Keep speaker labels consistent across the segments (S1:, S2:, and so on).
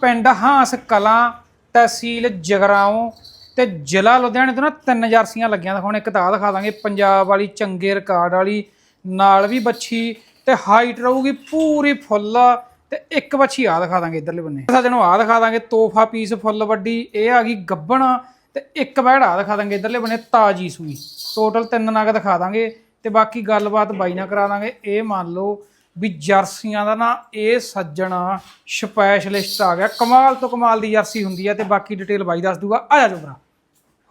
S1: ਪਿੰਡ ਹਾਂਸ ਕਲਾਂ, ਤਹਿਸੀਲ ਜਗਰਾਓਂ ਤੇ ਜ਼ਿਲ੍ਹਾ ਲੁਧਿਆਣੇ ਤੋਂ ਨਾ ਤਿੰਨ ਜਰਸੀਆਂ ਲੱਗੀਆਂ ਦਿਖਾਉਣ ਇੱਕ ਤਾਂ ਆਹ ਦਿਖਾ ਦਾਂਗੇ, ਪੰਜਾਬ ਵਾਲੀ ਚੰਗੇ ਰਿਕਾਰਡ ਵਾਲੀ, ਨਾਲ ਵੀ ਬੱਛੀ ਤੇ ਹਾਈਟ ਰਹੂਗੀ ਪੂਰੀ ਫੁੱਲ ਤੇ ਇੱਕ ਬੱਛੀ ਆ ਦਿਖਾ ਦਾਂਗੇ ਇਧਰਲੇ ਬੰਨੇ। ਸੱਜਣੋ ਆ ਦਿਖਾ ਦਾਂਗੇ ਤੋਹਫਾ ਪੀਸ ਫੁੱਲ ਵੱਡੀ, ਇਹ ਆ ਗਈ ਗੱਬਣ ਤੇ ਇੱਕ ਬੈੜ ਆ ਦਿਖਾ ਦਾਂਗੇ ਇਧਰਲੇ ਬੰਨੇ, ਤਾਜੀ ਸੂਈ। ਟੋਟਲ ਤਿੰਨ ਨਗ ਦਿਖਾ ਦਾਂਗੇ ਤੇ ਬਾਕੀ ਗੱਲਬਾਤ ਬਾਈ ਨਾਲ ਕਰਾ ਦਾਂਗੇ, ਇਹ ਮੰਨ ਲਓ ਵੀ ਜਰਸੀਆਂ ਦਾ ਨਾ ਇਹ ਸੱਜਣਾ ਸਪੈਸ਼ਲਿਸਟ ਆ ਗਿਆ। ਕਮਾਲ ਤੋਂ ਕਮਾਲ ਦੀ ਜਰਸੀ ਹੁੰਦੀ ਆ ਤੇ ਬਾਕੀ ਡਿਟੇਲ ਬਾਈ ਦੱਸ ਦੂਗਾ। ਆ ਜਾ ਜੋਬਰਾ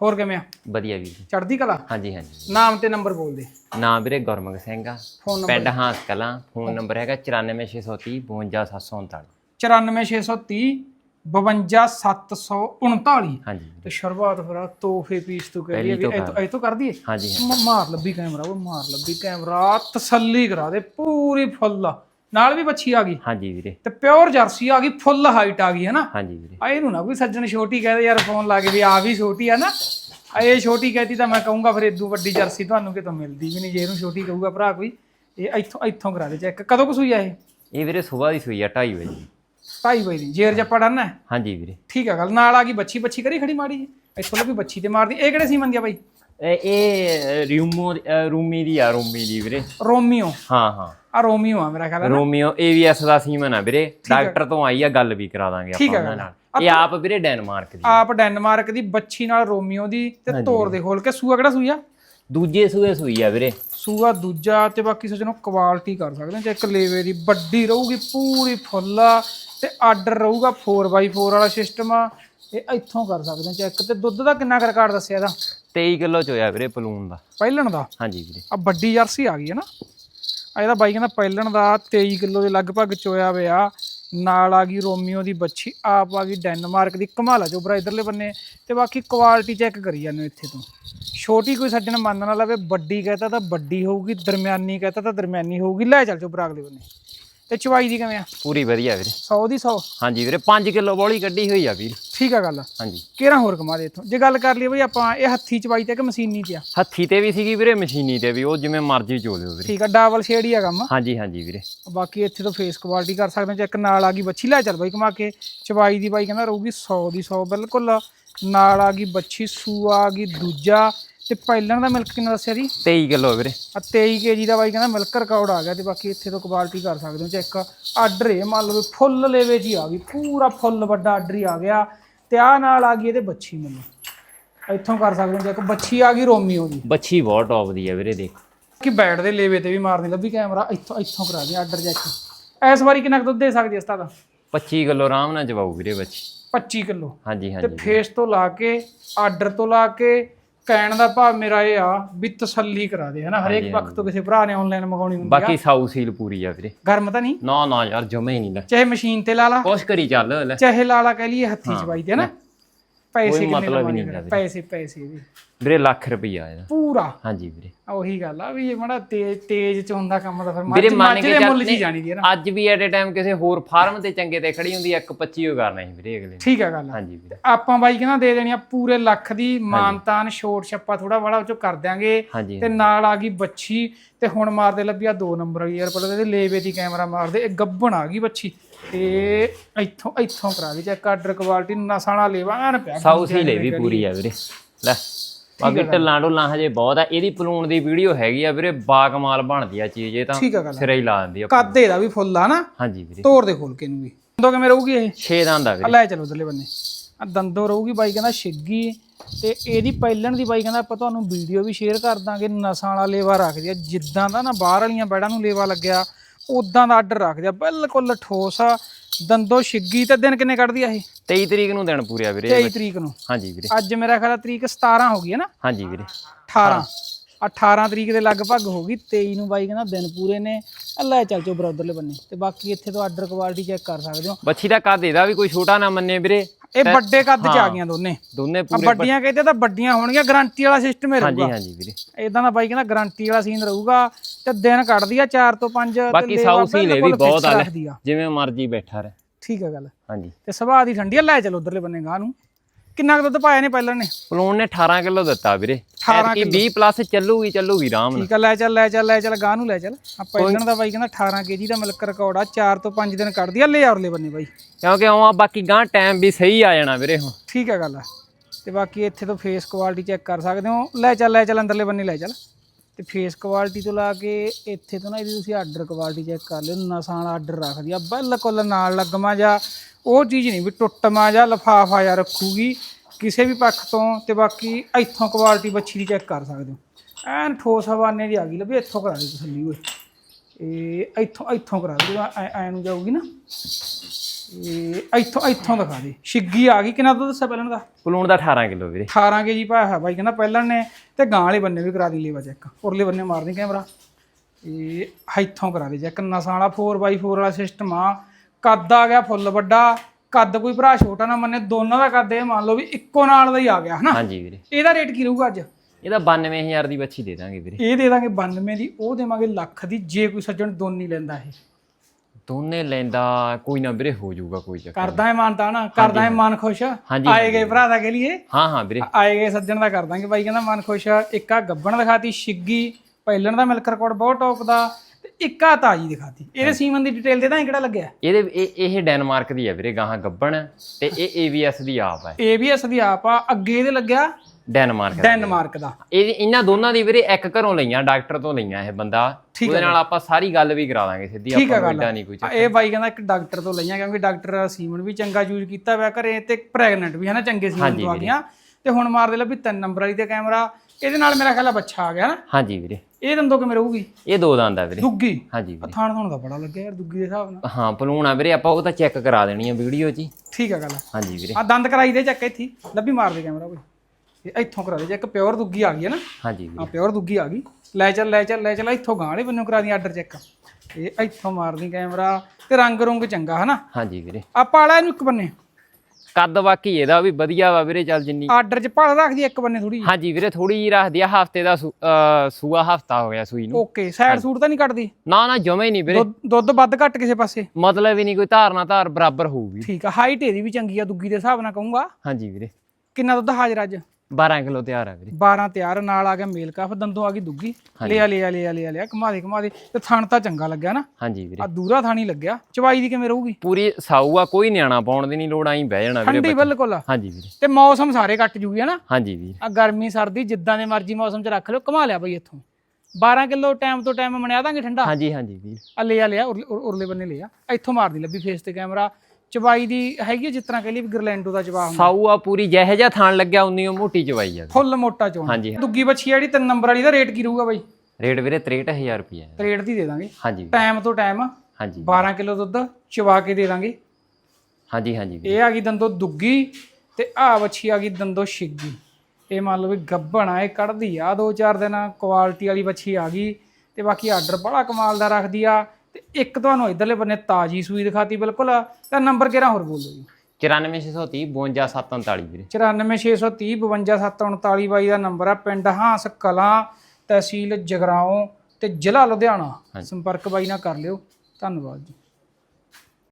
S1: ਹੋਰ ਕਿਵੇਂ ਆ?
S2: ਵਧੀਆ ਵੀਰ ਜੀ।
S1: ਚੜ੍ਹਦੀ ਕਲਾ?
S2: ਹਾਂਜੀ ਹਾਂਜੀ।
S1: ਨਾਮ ਤੇ ਨੰਬਰ ਬੋਲ ਦੇ।
S2: ਨਾਮ ਵੀਰੇ ਗੁਰਮੁਖ ਸਿੰਘ ਆ।
S1: ਫੋਨ
S2: ਪਿੰਡ ਹਾਂਸ ਕਲਾਂ ਫੋਨ ਨੰਬਰ ਹੈਗਾ 94630 52739
S1: 94630 52739
S2: ਹਾਂਜੀ।
S1: ਤੇ ਸ਼ੁਰੂਆਤ ਫਿਰ ਤੋਹਫੇ ਪੀਸ ਤੋਂ ਹੈ ਵੀ ਇਹ ਤੋਂ ਇਹ ਤੋਂ ਕਰ ਦਈਏ
S2: ਹਾਂਜੀ
S1: ਮ- ਮਾਰ ਲੱਭੀ ਕੈਮਰਾ ਉਹ ਮਾਰ ਲੱਭੀ ਕੈਮਰਾ। ਤਸੱਲੀ ਕਰਾ ਦੇ ਪੂਰੀ ਫੁੱਲ। ਨਾਲ ਵੀ ਬੱਚੀ ਆ ਗਈ।
S2: ਹਾਂਜੀ ਵੀਰੇ।
S1: ਤੇ ਪਿਓਰ ਜਰਸੀ ਆ ਗਈ ਫੁੱਲ ਹਾਈਟ ਆ ਗਈ ਹੈ ਨਾ
S2: ਹਾਂਜੀ ਵੀਰੇ।
S1: ਆ ਇਹਨੂੰ ਨਾ ਕੋਈ ਸੱਜਣ ਛੋਟੀ ਕਹਦੇ ਯਾਰ ਫੋਨ ਲਾ ਕੇ ਵੀ ਆ ਵੀ ਛੋਟੀ ਆ ਨਾ। ਆ ਇਹ ਛੋਟੀ ਕਹਤੀ ਤਾਂ ਮੈਂ ਕਹੂੰਗਾ ਫਿਰ ਇਦੋਂ ਵੱਡੀ ਜਰਸੀ ਤੁਹਾਨੂੰ ਕਿਤੋਂ ਮਿਲਦੀ ਵੀ ਨਹੀਂ। ਜੇ ਇਹਨੂੰ ਛੋਟੀ ਕਹੂਗਾ ਭਰਾ ਕੋਈ ਇਹ ਇੱਥੋਂ ਇੱਥੋਂ ਕਰਾ ਦੇ ਚੈੱਕ। ਕਦੋਂ ਕੁ ਸੂਈ ਆ ਇਹ?
S2: ਇਹ ਵੀਰੇ ਸਵੇਰ ਦੀ ਸੂਈ ਆ 2:30 ਵਜੇ।
S1: ਢਾਈ ਵਜੇ ਦੀ ਜੇਰ ਜੱਪਾ ਡਨ ਹੈ?
S2: ਹਾਂਜੀ ਵੀਰੇ।
S1: ਠੀਕ ਆ ਗੱਲ ਨਾਲ ਆ ਗਈ ਬੱਚੀ ਬੱਚੀ ਕਰੀ ਖੜੀ ਮਾੜੀ ਜੀ ਇੱਥੋਂ ਲੱਭੀ ਬੱਚੀ ਤੇ ਮਾਰਦੀ ਇਹ ਕਿਹੜੇ ਸੀਮਨ ਦੀ ਆ ਬਾਈ?
S2: ਇਹ ਰਿਊਮੋ ਰੂਮੀ ਦੀ ਆ ਰੂਮੀ ਦੀ ਵੀਰੇ।
S1: ਰੋਮੀਓ?
S2: ਹਾਂ ਹਾਂ।
S1: ਆ ਰੋਮੀਓ ਆ ਮੇਰਾ ਖਿਆਲ ਹੈ
S2: ਰੋਮੀਓ ਏਵੀਐਸ ਦਾ ਸੀਮਨ ਆ ਵੀਰੇ। ਡਾਕਟਰ ਤੋਂ ਆਈ ਆ ਗੱਲ ਵੀ ਕਰਾ ਦਾਂਗੇ ਆਪਾਂ ਉਹਨਾਂ ਨਾਲ। ਇਹ ਆਪ ਵੀਰੇ ਡੈਨਮਾਰਕ ਦੀ।
S1: ਆਪ ਡੈਨਮਾਰਕ ਦੀ ਬੱਚੀ ਨਾਲ ਰੋਮੀਓ ਦੀ ਤੇ ਤੋਰ ਦੇ ਖੋਲ ਕੇ ਸੂਆ ਕਿਹੜਾ ਸੂਆ
S2: ਦੂਜੇ ਸੂਏ ਸੂਈ ਆ ਵੀਰੇ।
S1: ਸੂਆ ਦੂਜਾ ਤੇ ਬਾਕੀ ਸੱਜਣੋ ਕੁਆਲਿਟੀ ਕਰ ਸਕਦੇ ਹਾਂ। ਚੈੱਕ ਲੇਵੇ ਦੀ ਵੱਡੀ ਰਹੂਗੀ ਪੂਰੀ ਫੁੱਲ ਆ ਤੇ ਆਰਡਰ ਰਹੂਗਾ 4x4 ਵਾਲਾ ਸਿਸਟਮ ਆ। ਇਹ ਇੱਥੋਂ ਕਰ ਸਕਦੇ ਹਾਂ ਚੈੱਕ ਤੇ ਦੁੱਧ ਦਾ ਕਿੰਨਾ ਕੁ ਰਿਕਾਰਡ ਦੱਸਿਆ ਇਹਦਾ?
S2: 23 ਕਿਲੋ ਚ ਹੋਇਆ ਵੀਰੇ ਪਲੂਨ ਦਾ।
S1: ਪਹਿਲਣ ਦਾ?
S2: ਹਾਂਜੀ ਵੀਰੇ।
S1: ਆ ਵੱਡੀ ਜਰਸੀ ਆ ਗਈ ਹੈ ਨਾ। ਆ ਇਹਦਾ ਬਾਈ ਕਹਿੰਦਾ ਪਹਿਲਣ ਦਾ 23 ਕਿਲੋ ਦੇ ਲਗਭਗ ਚੋਇਆ ਹੋਇਆ ਨਾਲ ਆ ਗਈ ਰੋਮੀਓ ਦੀ ਬੱਚੀ ਆਪ ਆ ਗਈ ਡੈਨਮਾਰਕ ਦੀ ਕਮਾਲਾ ਚੋਬਰਾ ਇਧਰਲੇ ਬੰਨੇ। ਤੇ ਬਾਕੀ ਕੁਆਲਿਟੀ ਚੈੱਕ ਕਰੀ ਜਾਂਦੇ ਇੱਥੇ ਤੋਂ। ਛੋਟੀ ਕੋਈ ਸੱਜਣ ਮੰਨ ਨਾ ਲਵੇ ਵੱਡੀ ਕਹਤਾ ਤਾਂ ਵੱਡੀ ਹੋਊਗੀ ਦਰਮਿਆਨੀ ਕਹਤਾ ਤਾਂ ਦਰਮਿਆਨੀ ਹੋਊਗੀ। ਲੈ ਚੱਲ ਚੋਬਰਾ ਅਗਲੇ ਬੰਨੇ ਤੇ ਚਵਾਈ ਦੀ ਕਿਵੇਂ ਆ?
S2: ਪੂਰੀ ਵਧੀਆ ਵੀਰੇ।
S1: 100 ਦੀ 100
S2: ਹਾਂਜੀ ਵੀਰੇ 5 ਕਿਲੋ ਬੋਲੀ ਕੱਢੀ ਹੋਈ ਆ ਵੀਰ।
S1: ਠੀਕ ਆ ਗੱਲ।
S2: ਹਾਂਜੀ।
S1: ਕਿਹੜਾ ਹੋਰ ਕਮਾ ਦੇ ਇੱਥੋਂ? ਜੇ ਗੱਲ ਕਰ ਲਈਏ ਬਈ ਆਪਾਂ ਇਹ ਹੱਥੀ ਚਵਾਈ ਤੇ ਕਿ ਮਸ਼ੀਨੀ ਤੇ ਆ?
S2: ਹੱਥੀ ਤੇ ਵੀ ਸੀਗੀ ਵੀਰੇ ਮਸ਼ੀਨੀ ਤੇ ਵੀ ਉਹ ਜਿਵੇਂ ਮਰਜ਼ੀ ਚੋ ਲਿਓ ਵੀਰੇ।
S1: ਠੀਕ ਆ ਡਬਲ ਸ਼ੇਡ ਹੀ ਆ ਕੰਮ।
S2: ਹਾਂਜੀ ਹਾਂਜੀ ਵੀਰੇ।
S1: ਬਾਕੀ ਇੱਥੇ ਤੋਂ ਫੇਸ ਕੁਆਲਿਟੀ ਕਰ ਸਕਦੇ ਚੈੱਕ ਨਾਲ ਆ ਗਈ ਬੱਚੀ ਲੈ ਚੱਲ ਬਾਈ ਕਮਾ ਕੇ। ਚਵਾਈ ਦੀ ਬਾਈ ਕਹਿੰਦਾ ਰਹੂਗੀ 100 ਦੀ 100 ਬਿਲਕੁਲ ਨਾਲ ਆ ਗਈ ਬੱਚੀ ਸੂਆ ਆ ਗਈ ਦੂਜਾ ਤੇ ਪਹਿਲਣ ਦਾ ਮਿਲਕ ਕਿੰਨਾ ਦੱਸਿਆ ਜੀ?
S2: 23 ਕਿਲੋ ਵੀਰੇ।
S1: ਆ 23 ਕੇਜੀ ਦਾ ਬਾਈ ਕਹਿੰਦਾ ਮਿਲਕ ਰਿਕਾਰਡ ਆ ਗਿਆ ਤੇ ਬਾਕੀ ਇੱਥੇ ਤੋਂ ਕੁਆਲਿਟੀ ਕਰ ਸਕਦੇ ਹੋ ਚੈੱਕ ਆਰਡਰ ਇਹ ਮੰਨ ਲਓ ਫੁੱਲ ਲੇਵੇ ਜੀ ਆ ਗਈ ਪੂਰਾ ਫੁੱਲ ਵੱਡਾ ਆਰਡਰ ਹੀ ਆ ਗਿਆ ਤੇ ਆ ਨਾਲ ਆ ਗਈ ਇਹਦੇ ਬੱਚੀ ਮੈਨੂੰ। ਇੱਥੋਂ ਕਰ ਸਕਦੇ ਹੋ ਚੈੱਕ ਬੱਚੀ ਆ ਗਈ ਰੋਮੀਓ ਦੀ।
S2: ਬੱਚੀ ਬਹੁਤ ਟੌਪ ਦੀ ਆ ਵੀਰੇ ਦੇਖ।
S1: ਕਿ ਬੈਟ ਦੇ ਲੇਵੇ ਤੇ ਵੀ ਮਾਰਨੀ ਲੱਭੀ ਕੈਮਰਾ ਇੱਥੋਂ ਇੱਥੋਂ ਕਰਾ ਦੇ ਆਰਡਰ ਚੈੱਕ ਇਸ ਵਾਰੀ ਕਿੰਨਾ ਕੁ ਦੁੱਧ ਦੇ ਸਕਦੀ ਇਸ ਤਰ੍ਹਾਂ ਦਾ
S2: 25 ਕਿਲੋ ਆਰਾਮ ਨਾਲ ਚਵਾਉ ਵੀਰੇ ਬੱਚੀ
S1: 25 ਕਿਲੋ।
S2: ਹਾਂਜੀ
S1: ਤੇ
S2: ਹਾਂਜੀ
S1: ਫੇਸ ਤੋਂ ਲਾ ਕੇ ਆਰਡਰ ਤੋਂ ਲਾ ਕੇ ਕਹਿਣ ਦਾ ਭਾਵ ਮੇਰਾ ਇਹ ਆ ਵੀ ਤਸੱਲੀ ਕਰਾ ਦੇ ਹਨਾ? ਹਰੇਕ ਪੱਖ ਤੋਂ ਕਿਸੇ ਭਰਾ ਨੇ ਆਨਲਾਈਨ ਮੰਗਾਉਣੀ ਹੁੰਦੀ ਆ।
S2: ਬਾਕੀ ਸਾਊ ਸੀਲ ਪੂਰੀ ਆ ਵੀਰੇ।
S1: ਗਰਮ ਤਾਂ ਨਹੀਂ?
S2: ਨਾ ਨਾ ਯਾਰ ਜਮੇ ਹੀ ਨਹੀਂ ਲੈ।
S1: ਚਾਹੇ ਮਸ਼ੀਨ ਤੇ ਲਾ ਲਾ।
S2: ਕੁਛ ਕਰੀ ਚੱਲ ਲੈ।
S1: ਚਾਹੇ ਲਾ ਲਾ ਕਹਿ ਲਈਏ ਹੱਥੀ ਚਵਾਈ ਤੇ ਹਨਾ? ਪੈਸੇ ਕਿੰਨੇ
S2: ਮਤਲਬ ਹੀ ਨਹੀਂ
S1: ਪੈਸੇ ਪੈਸੇ ਵੀ।
S2: ਵੀਰੇ ਲੱਖ ਰੁਪਈਆ ਇਹਦਾ।
S1: ਪੂਰਾ?
S2: ਹਾਂਜੀ ਵੀਰੇ।
S1: ਆ ਉਹੀ ਗੱਲ ਆ ਵੀ ਇਹ ਮੜਾ ਤੇਜ਼ ਤੇਜ਼ ਚ ਹੁੰਦਾ ਕੰਮ ਤਾਂ ਫਿਰ
S2: ਵੀਰੇ ਮੰਨ ਕੇ
S1: ਦੇ ਮੁੱਲ
S2: ਨਹੀਂ,
S1: ਜਾਣੀ ਦੀ ਨਾ।
S2: ਅੱਜ ਵੀ ਐਟ ਅ ਟਾਈਮ ਕਿਸੇ ਹੋਰ ਫਾਰਮ ਤੇ ਚੰਗੇ ਤੇ ਖੜੀ ਹੁੰਦੀ 125 ਹੋ ਕਰਨਾ ਸੀ ਵੀਰੇ ਅਗਲੇ
S1: ਠੀਕ ਆ ਗੱਲ
S2: ਹਾਂਜੀ ਵੀਰੇ।
S1: ਆਪਾਂ ਬਾਈ ਕਹਿੰਦਾ ਦੇ ਦੇਣੀ ਆ ਪੂਰੇ ਲੱਖ ਦੀ ਮਾਨਤਾਨ ਛੋਟ ਛੱਪਾ ਥੋੜਾ ਬੜਾ ਉਹ ਚੋਂ ਕਰ ਦਿਆਂਗੇ। ਤੇ ਨਾਲ ਆ ਗਈ ਬੱਚੀ ਤੇ ਹੁਣ ਮਾਰਦੇ ਲੱਭਿਆ ਦੋ ਨੰਬਰ ਵਾਲੀ ਯਾਰ ਪਰ ਇਹਦੇ ਲੇਵੇ ਦੀ ਕੈਮਰਾ ਮਾਰਦੇ ਇਹ ਗੱਬਣ ਆ ਗਈ ਬੱਚੀ ਤੇ ਇੱਥੋਂ ਇੱਥੋਂ ਕਰਾ ਦੇ ਚੈੱਕ ਆਰਡਰ ਕੁਆਲਿਟੀ ਨਸਾਣਾ ਲੇਵਾ ਐਨ ਪਿਆ
S2: ਸਾਊ ਸੀਲ ਵੀ ਪੂਰੀ ਆ ਵੀਰੇ। ਲੈ। ਬਾਕੀ ਢੱਲਾਂ ਢੁੱਲਾਂ ਹਜੇ ਬਹੁਤ ਆ। ਇਹਦੀ ਪਲੂਣ ਦੀ ਵੀਡੀਓ ਹੈਗੀ ਆ ਵੀਰੇ ਬਾ ਕਮਾਲ ਬਣਦੀ ਆ ਚੀਜ਼ ਇਹ ਤਾਂ
S1: ਠੀਕ ਆ ਗੱਲ
S2: ਸਿਰੇ ਹੀ ਲਾ ਦਿੰਦੀ ਆ
S1: ਕੱਦ ਇਹਦਾ ਵੀ ਫੁੱਲ ਆ ਨਾ
S2: ਹਾਂਜੀ ਵੀਰੇ।
S1: ਤੋੜ ਦੇ ਖੋਲ ਕੇ ਇਹਨੂੰ ਵੀ। ਦੰਦੋ ਕਿਵੇਂ ਰਹੂਗੀ ਇਹ?
S2: 6 ਦੰਦ ਆ
S1: ਆ
S2: ਵੀਰੇ।
S1: ਲੈ ਚਲੋ ਉਧਰਲੇ ਬੰਨੇ। ਆ ਦੰਦੋ ਰਹੂਗੀ ਬਾਈ ਕਹਿੰਦਾ ਛਿੱਗੀ ਤੇ ਇਹਦੀ ਪਹਿਲਣ ਦੀ ਬਾਈ ਕਹਿੰਦਾ ਆਪਾਂ ਤੁਹਾਨੂੰ ਵੀਡੀਓ ਵੀ ਸ਼ੇਅਰ ਕਰ ਦਾਂਗੇ ਨਸਾਂ ਵਾਲਾ ਲੇਵਾ ਰੱਖਦੀ ਆ। ਜਿੱਦਾਂ ਦਾ ਨਾ ਬਾਹਰ ਵਾਲੀਆਂ ਬੈੜਾਂ ਨੂੰ ਲੇਵਾ ਲੱਗਿਆ ਉਦਾਂ ਦਾ ਆਰਡਰ ਰੱਖਦੇ ਆ। ਬਿਲਕੁਲ ਠੋਸ ਆ। ਦੰਦੋ ਛਿੱਗੀ ਤੇ ਦਿਨ ਕਿੰਨੇ ਕੱਢਦੀ ਆ ਇਹ?
S2: 23 ਤਰੀਕ ਨੂੰ ਦਿਨ ਪੂਰਿਆ ਵੀਰੇ
S1: 23 ਤਰੀਕ ਨੂੰ।
S2: ਹਾਂਜੀ ਵੀਰੇ।
S1: ਅੱਜ ਮੇਰਾ ਖਿਆਲ ਤਰੀਕ 17 ਹੋ ਗਈ ਹੈ ਨਾ?
S2: ਹਾਂਜੀ ਵੀਰੇ।
S1: 18 18 ਤਰੀਕ ਦੇ ਲਗਭਗ ਹੋ ਗਈ 23 ਨੂੰ ਬਾਈ ਕਹਿੰਦਾ ਦਿਨ ਪੂਰੇ ਨੇ। ਆ ਲੈ ਚੱਲ ਚੋ ਬਰਾਦਰਲੇ ਬੰਨੇ। ਤੇ ਬਾਕੀ ਇੱਥੇ ਤੋਂ ਆਰਡਰ ਕੁਆਲਿਟੀ ਚੈੱਕ ਕਰ ਸਕਦੇ ਹੋ।
S2: ਬੱਚੀ ਦਾ ਕੱਦ ਇਹਦਾ ਵੀ ਕੋਈ ਛੋਟਾ ਨਾ ਮੰਨੇ ਵੀਰੇ।
S1: ਇਹ ਵੱਡੇ ਕੱਦ ਚ ਆ ਗਈਆਂ ਦੋਨੇ।
S2: ਦੋਨੇ
S1: ਆ
S2: ਪੂਰੇ
S1: ਵੱਡੀਆਂ ਕਹਿੰਦੇ ਤਾਂ ਵੱਡੀਆਂ ਹੋਣਗੀਆਂ ਗਾਰੰਟੀ ਵਾਲਾ ਸਿਸਟਮ ਹੀ
S2: ਹਾਂਜੀ
S1: ਰਹੂਗਾ।
S2: ਹਾਂਜੀ ਵੀਰੇ।
S1: ਇਦਾਂ ਦਾ ਬਾਈ ਕਹਿੰਦਾ ਗਾਰੰਟੀ ਵਾਲਾ ਸੀਨ ਰਹੂਗਾ ਤੇ ਦਿਨ ਕੱਢਦੀ ਆ 4 ਤੋਂ 5
S2: ਬਾਕੀ ਸਾਊ ਸੀਲ ਵੀ ਬਹੁਤ ਆ। ਜਿਵੇਂ ਮਰਜ਼ੀ ਬੈਠਾ ਰਹੇ।
S1: ਠੀਕ ਹੈ ਗੱਲ।
S2: ਹਾਂਜੀ।
S1: ਤੇ ਸੁਭਾਅ ਦੀ ਠੰਡੀ ਆ ਲੈ ਚਲੋ ਉਧਰਲੇ ਬੰਨੇ ਗਾਂ ਨੂੰ। ਕਿੰਨਾ ਕੁ ਦੁੱਧ ਪਾਇਆ ਨੇ ਪਹਿਲਾਂ ਨੇ
S2: ਪਲੂਣ ਨੇ 18 ਕਿਲੋ ਦਿੱਤਾ ਵੀਰੇ।
S1: 18
S2: ਕਿ 20 ਪਲੱਸ ਚੱਲੂਗੀ ਚੱਲੂਗੀ ਆਰਾਮ ਨਾਲ।
S1: ਠੀਕ ਆ ਲੈ ਚੱਲ ਲੈ ਚੱਲ ਲੈ ਚੱਲ ਗਾਂ ਨੂੰ ਲੈ ਚੱਲ। ਆ ਪਹਿਲਣ ਦਾ ਬਾਈ ਕਹਿੰਦਾ 18 ਕੇਜੀ ਦਾ ਮਿਲਕ ਰਿਕਾਰਡ ਆ 4 ਤੋਂ 5 ਦਿਨ ਕੱਢਦੀ ਆ ਲੈ ਆਉਰਲੇ ਬੰਨੇ ਬਾਈ।
S2: ਕਿਉਂਕਿ ਆਉਂ ਬਾਕੀ ਗਾਂ ਟਾਈਮ ਵੀ ਸਹੀ ਆ ਜਾਣਾ ਵੀਰੇ ਹੁਣ।
S1: ਠੀਕ ਆ ਗੱਲ ਆ। ਤੇ ਬਾਕੀ ਇੱਥੇ ਤੋਂ ਫੇਸ ਕੁਆਲਿਟੀ ਚੈੱਕ ਕਰ ਸਕਦੇ ਹੋ। ਲੈ ਚੱਲ ਲੈ ਚੱਲ ਅੰਦਰਲੇ ਬੰਨੇ ਲੈ ਚੱਲ। ਤੇ ਫੇਸ ਕੁਆਲਿਟੀ ਤੋਂ ਲਾ ਕੇ ਇੱਥੇ ਤੋਂ ਨਾ ਇਹਦੀ ਤੁਸੀਂ ਆਰਡਰ ਕੁਆਲਿਟੀ ਚੈੱਕ ਕਰ ਲਿਓ, ਨਸਾਂ ਵਾਲਾ ਆਰਡਰ ਰੱਖਦੀ ਆ, ਬਿਲਕੁਲ ਨਾਲ ਲੱਗਮਾ ਜਾਂ ਉਹ ਚੀਜ਼ ਨਹੀਂ ਵੀ ਟੁੱਟਮਾ ਜਾਂ ਲਫਾਫਾ ਜਾਂ ਰੱਖੂਗੀ, ਕਿਸੇ ਵੀ ਪੱਖ ਤੋਂ ਤੇ ਬਾਕੀ ਇੱਥੋਂ ਕੁਆਲਿਟੀ ਬੱਚੀ ਦੀ ਚੈੱਕ ਕਰ ਸਕਦੇ ਹੋ। ਐਨ ਠੋਸ ਹਵਾਨੇ ਦੀ ਆ ਗਈ, ਲੱਭੇ ਇੱਥੋਂ ਕਰਾ ਦੇ ਤਸੱਲੀ ਓਏ। ਇਹ ਇੱਥੋਂ ਇੱਥੋਂ ਕਰਾ ਦੇ, ਜਦੋਂ ਐ ਨੂੰ ਜਾਊਗੀ ਨਾ। ਇਹ ਇੱਥੋਂ ਇੱਥੋਂ ਦਿਖਾ ਦੇ। ਛਿੱਗੀ ਆ ਗਈ। ਕਿੰਨਾ ਦੁੱਧ ਦੱਸਿਆ ਪਹਿਲਾਂ ਦਾ
S2: ਪਲੂਣ ਦਾ 18 ਕਿਲੋ ਵੀਰੇ।
S1: 18 ਕੇਜੀ ਪਾਇਆ ਹੈ ਬਾਈ ਕਹਿੰਦਾ ਪਹਿਲਾਂ ਨੇ ਤੇ ਗਾਂ ਵਾਲੇ ਬੰਨੇ ਵੀ ਕਰਾ ਦੀ ਲੇਵਾ ਚੈੱਕ। ਉਰਲੇ ਬੰਨੇ ਮਾਰਦੀ ਕੈਮਰਾ। ਇਹ ਇੱਥੋਂ ਕਰਾ ਦੇ ਚੈੱਕ। ਨਸਾਂ ਵਾਲਾ 4x4 ਵਾਲਾ ਸਿਸਟਮ ਆ। ਕੱਦ ਆ ਗਿਆ ਫੁੱਲ ਵੱਡਾ। ਕੱਦ ਕੋਈ ਭਰਾ ਛੋਟਾ ਨਾ ਮੰਨੇ ਦੋਨਾਂ ਦਾ ਕੱਦ ਇਹ ਮੰਨ ਲਓ ਵੀ ਇੱਕੋ ਨਾਲ ਦਾ ਹੀ ਆ ਗਿਆ ਹਨਾ?
S2: ਹਾਂਜੀ ਵੀਰੇ।
S1: ਇਹਦਾ ਰੇਟ ਕੀ ਰਹੂਗਾ ਅੱਜ?
S2: ਇਹਦਾ 92000 ਦੀ ਬੱਚੀ ਦੇ ਦਾਂਗੇ ਵੀਰੇ।
S1: ਇਹ ਦੇ ਦਾਂਗੇ 92 ਦੀ ਉਹ ਦੇਵਾਂਗੇ ਲੱਖ ਦੀ ਜੇ ਕੋਈ ਸੱਜਣ ਦੋਨੀ ਲੈਂਦਾ ਇਹ।
S2: ਦੋਨੇ ਲੈਂਦਾ ਕੋਈ ਨਾ ਵੀਰੇ ਹੋ ਜਾਊਗਾ ਕੋਈ ਚੱਕਰ
S1: ਕਰਦਾ ਹੈ ਮਨ ਤਾਂ ਨਾ ਕਰਦਾ ਹੈ ਮਨ ਖੁਸ਼। ਆਏ ਗਏ ਭਰਾ ਦਾ ਕੇ ਲਈ
S2: ਹਾਂ ਹਾਂ ਵੀਰੇ।
S1: ਆਏ ਗਏ ਸੱਜਣ ਦਾ ਕਰ ਦਾਂਗੇ ਬਾਈ ਕਹਿੰਦਾ ਮਨ ਖੁਸ਼ ਇੱਕ ਆ ਗੱਬਣ ਦਿਖਾਤੀ ਛਿੱਗੀ ਪਹਿਲਣ ਦਾ ਮਿਲਕ ਰਿਕਾਰਡ ਬਹੁਤ ਟੌਪ ਦਾ ਤੇ ਇੱਕ ਆ ਤਾਜੀ ਦਿਖਾਤੀ। ਇਹਦੇ ਸੀਮਨ ਦੀ ਡਿਟੇਲ ਦੇ ਤਾਂ ਕਿਹੜਾ ਲੱਗਿਆ?
S2: ਇਹਦੇ ਇਹ ਇਹ ਡੈਨਮਾਰਕ ਦੀ ਹੈ ਵੀਰੇ ਗਾਹਾਂ ਗੱਬਣ ਤੇ ਇਹ AVS ਦੀ ਆਪ ਹੈ
S1: ABS ਦੀ ਆਪ ਆ ਅੱਗੇ ਇਹਦੇ ਲੱਗਿਆ
S2: ਡੈਨਮਾਰਕ ਦਾ
S1: ਡੈਨਮਾਰਕ ਦਾ।
S2: ਇਹ ਇਹਨਾਂ ਦੋਨਾਂ ਦੀ ਵੀਰੇ ਇੱਕ ਘਰੋਂ ਲਈਆਂ ਡਾਕਟਰ ਤੋਂ ਲਈਆਂ ਇਹ ਬੰਦਾ। ਉਹਦੇ ਨਾਲ ਆਪਾਂ ਸਾਰੀ ਗੱਲ ਵੀ ਕਰਾ ਦਾਂਗੇ ਸਿੱਧੀ ਆਪਾਂ ਏਡਾ ਨਹੀਂ ਕੋਈ
S1: ਇਹ ਬਾਈ ਕਹਿੰਦਾ ਇੱਕ ਡਾਕਟਰ ਤੋਂ ਲਈਆਂ ਕਿਉਂਕਿ ਡਾਕਟਰ ਸੀਮਨ ਵੀ ਚੰਗਾ ਯੂਜ਼ ਕੀਤਾ ਹੋਇਆ ਘਰੇ ਤੇ ਪ੍ਰੈਗਨੈਂਟ ਵੀ ਹੈ ਨਾ ਚੰਗੇ ਸੀਮਨ ਤੋਂ ਆ ਗਈਆਂ ਤੇ ਹੁਣ ਮਾਰ ਦੇ ਲੈ ਵੀ ਤਿੰਨ ਨੰਬਰ ਵਾਲੀ ਤੇ ਕੈਮਰਾ ਇਹਦੇ ਨਾਲ ਮੇਰਾ ਖਿਆਲ ਆ ਬੱਚਾ ਆ ਗਿਆ ਨਾ
S2: ਹਾਂਜੀ ਵੀਰੇ।
S1: ਇਹ ਦੰਦੋ ਕਿਵੇਂ ਰਹੂਗੀ?
S2: ਇਹ ਦੋ ਦੰਦ ਆ ਵੀਰੇ।
S1: ਦੁੱਗੀ?
S2: ਹਾਂਜੀ ਵੀਰੇ।
S1: ਥਾਣ ਥਾਣ ਦਾ ਬੜਾ ਲੱਗਿਆ ਯਾਰ ਦੁੱਗੀ ਦੇ ਹਿਸਾਬ ਨਾਲ।
S2: ਹਾਂ ਪਲੂਣ ਆ ਵੀਰੇ ਆਪਾਂ ਉਹ ਤਾਂ ਚੈੱਕ ਕਰਾ ਦੇਣੀ ਆ ਵੀਡੀਓ 'ਚ
S1: ਠੀਕ ਆ ਗੱਲ।
S2: ਹਾਂਜੀ ਵੀਰੇ।
S1: ਆ ਦੰਦ ਕਰਾਈ ਦੇ ਚੱਕ ਇੱਥੇ। ਲੱਭੀ ਮਾਰ ਦੇ ਕੈਮਰਾ ਕੋਈ। ਇਹ ਇੱਥੋਂ ਕਰਾ ਦੇ ਜੇ ਇੱਕ ਪਿਓਰ ਦੁੱਗੀ ਆ ਗਈ ਹੈ ਨਾ।
S2: ਹਾਂਜੀ ਵੀਰੇ।
S1: ਪਿਓਰ ਦੁੱਗੀ ਆ ਗਈ। ਲੈ ਚੱਲ ਲੈ ਚੱਲ ਲੈ ਚੱਲ ਇੱਥੋਂ ਗਾਂ ਵਾਲੇ ਬੰਨੋਂ ਕਰਾ ਦੀ ਆਰਡਰ ਚੈੱਕ। ਇਹ ਇੱਥੋਂ ਮਾਰਦੀ ਕੈਮਰਾ ਤੇ ਰੰਗ ਰੁੰਗ ਚੰਗਾ ਹਨਾ?
S2: ਹਾਂਜੀ ਵੀਰੇ।
S1: ਆ ਪਾਲਾ ਇਹਨੂੰ ਇੱਕ ਬੰਨੇ।
S2: ਕੱਦ ਬਾਕੀ ਇਹਦਾ ਵੀ ਵਧੀਆ ਵਾ ਵੀਰੇ ਚੱਲ ਜਿੰਨੀ
S1: ਆਰਡਰ ਚ ਪਾਲਾ ਰੱਖਦੀ ਇੱਕ ਬੰਨੇ ਥੋੜੀ
S2: ਹਾਂਜੀ ਵੀਰੇ ਥੋੜੀ ਜਿਹੀ ਰੱਖਦੀ ਆ ਹਫ਼ਤੇ ਦਾ ਸੂਆ ਹਫਤਾ ਹੋ ਗਿਆ ਸੂਈ ਨੂੰ।
S1: ਓਕੇ ਸਾਈਡ ਸੂਟ ਤਾਂ ਨਹੀਂ ਕੱਟਦੀ?
S2: ਨਾ ਨਾ ਜਮੇ ਹੀ ਨਹੀਂ ਵੀਰੇ।
S1: ਦੁੱਧ- ਦੁੱਧ ਵੱਧ ਘੱਟ ਕਿਸੇ ਪਾਸੇ?
S2: ਮਤਲਬ ਹੀ ਨਹੀਂ ਕੋਈ ਧਾਰਨਾ ਧਾਰ ਬਰਾਬਰ ਹੋਊਗੀ।
S1: ਠੀਕ ਆ ਹਾਈਟ ਇਹਦੀ ਵੀ ਚੰਗੀ ਆ ਦੁੱਗੀ ਦੇ ਹਿਸਾਬ ਨਾਲ ਕਹੂੰਗਾ।
S2: ਹਾਂਜੀ ਵੀਰੇ।
S1: ਕਿੰਨਾ ਦੁੱਧ ਹਾਜ਼ਰ ਅੱਜ?
S2: 12 ਕਿਲੋ ਤਿਆਰ ਆ ਵੀਰੇ।
S1: 12 ਤਿਆਰ ਨਾਲ ਆ ਗਿਆ ਮੇਲ ਕਾਫ ਦੰਦੋਂ ਆ ਗਈ ਦੁੱਗੀ। ਲਿਆ ਲਿਆ ਲਿਆ ਲਿਆ ਲਿਆ ਕਮਾ ਦੇ ਕਮਾ ਦੇ। ਤੇ ਥਣ ਤਾਂ ਚੰਗਾ ਲੱਗਿਆ ਨਾ।
S2: ਹਾਂਜੀ ਵੀਰੇ।
S1: ਆ ਦੂਰਾ ਥਾਣੀ ਲੱਗਿਆ। ਚਵਾਈ ਦੀ ਕਿਵੇਂ ਰਹੂਗੀ?
S2: ਪੂਰੀ ਸਾਊ ਆ ਕੋਈ ਨਿਆਣਾ ਪਾਉਣ ਦੀ ਨਹੀਂ ਲੋੜ ਆਈ ਬਹਿ ਜਾਣਾ ਵੀਰੇ
S1: ਠੰਡੀ ਬਿਲਕੁਲ।
S2: ਹਾਂਜੀ ਵੀਰੇ।
S1: ਤੇ ਮੌਸਮ ਸਾਰੇ ਕੱਟ ਜੂਗੀ ਹਨਾ?
S2: ਹਾਂਜੀ ਵੀਰੇ।
S1: ਆ ਗਰਮੀ ਸਰਦੀ ਜਿੱਦਾਂ ਦੇ ਮਰਜ਼ੀ ਮੌਸਮ ਚ ਰੱਖ ਲਿਓ ਕਮਾ ਲਿਆ ਬਈ ਇੱਥੋਂ। 12 ਕਿਲੋ ਟਾਈਮ ਤੋਂ ਟਾਈਮ ਮਣਿਆ ਦਾਂਗੇ ਠੰਡਾ।
S2: ਹਾਂਜੀ ਹਾਂਜੀ ਵੀਰ।
S1: ਆ ਲਿਆ ਲਿਆ ਉਰਲੇ ਉਰ- ਉਰਲੇ ਬੰਨੇ ਲਿਆ। ਇੱਥੋਂ ਮਾਰਦੀ ਲੱਭੀ ਫੇਸ ਤੇ ਕੈਮਰਾ ਚਵਾਈ ਦੀ ਹੈਗੀ ਜਿਸ ਤਰ੍ਹਾਂ ਕਹ ਲਈ ਵੀ ਗਰਲੈਂਡੋ ਦਾ ਜਵਾਬ ਹੁੰਦਾ।
S2: ਸਾਊ ਆ ਪੂਰੀ ਜਿਹੇ ਜਿਹਾ ਥਾਣ ਲੱਗਿਆ ਉਨੀ ਉਹ ਮੋਟੀ ਚਵਾਈ ਆ।
S1: ਫੁੱਲ ਮੋਟਾ ਚੋਣ
S2: ਹਾਂਜੀ।
S1: ਦੁੱਗੀ ਬੱਚੀ ਆ ਜਿਹੜੀ ਤਿੰਨ ਨੰਬਰ ਵਾਲੀ ਦਾ ਰੇਟ ਕੀ ਰਹੂਗਾ ਬਈ?
S2: ਰੇਟ ਵੀਰੇ 63000 ਰੁਪਏ
S1: ਰੇਟ ਦੀ ਦੇ ਦਾਂਗੇ।
S2: ਹਾਂਜੀ।
S1: ਟਾਈਮ ਤੋਂ ਟਾਈਮ
S2: ਹਾਂਜੀ।
S1: 12 ਕਿਲੋ ਦੁੱਧ ਚਵਾ ਕੇ ਦੇ ਦਾਂਗੇ।
S2: ਹਾਂਜੀ ਹਾਂਜੀ ਵੀਰੇ।
S1: ਇਹ ਆ ਗਈ ਦੰਦੋ ਦੁੱਗੀ ਤੇ ਆ ਵੱਛੀ ਆ ਗਈ ਦੰਦੋ ਛਿੱਗੀ ਇਹ ਮੰਨ ਲਓ ਵੀ ਗੱਭਣ ਆ ਇਹ ਕੱਢਦੀ ਆ। ਦੋ ਚਾਰ ਦਿਨ ਕੁਆਲਿਟੀ ਵਾਲੀ ਵੱਛੀ ਆ ਗਈ ਤੇ ਬਾਕੀ ਆਰਡਰ ਬੜਾ ਕਮਾਲ ਦਾ ਰੱਖਦੀ ਆ। ਤੇ ਇੱਕ ਤੁਹਾਨੂੰ ਇਧਰਲੇ ਬੰਨੇ ਤਾਜੀ ਸੂਈ ਦਿਖਾਤੀ ਬਿਲਕੁਲ। ਤਾਂ ਨੰਬਰ ਕਿਹੜਾ ਹੋਰ ਬੋਲੋ ਜੀ?
S2: 94630 52739 ਵੀਰੇ।
S1: 94630 52739 ਬਾਈ ਦਾ ਨੰਬਰ ਆ ਪਿੰਡ ਹਾਂਸ ਕਲਾਂ ਤਹਿਸੀਲ ਜਗਰਾਓਂ ਤੇ ਜ਼ਿਲ੍ਹਾ ਲੁਧਿਆਣਾ। ਸੰਪਰਕ ਬਾਈ ਨਾਲ ਕਰ ਲਿਓ। ਧੰਨਵਾਦ ਜੀ।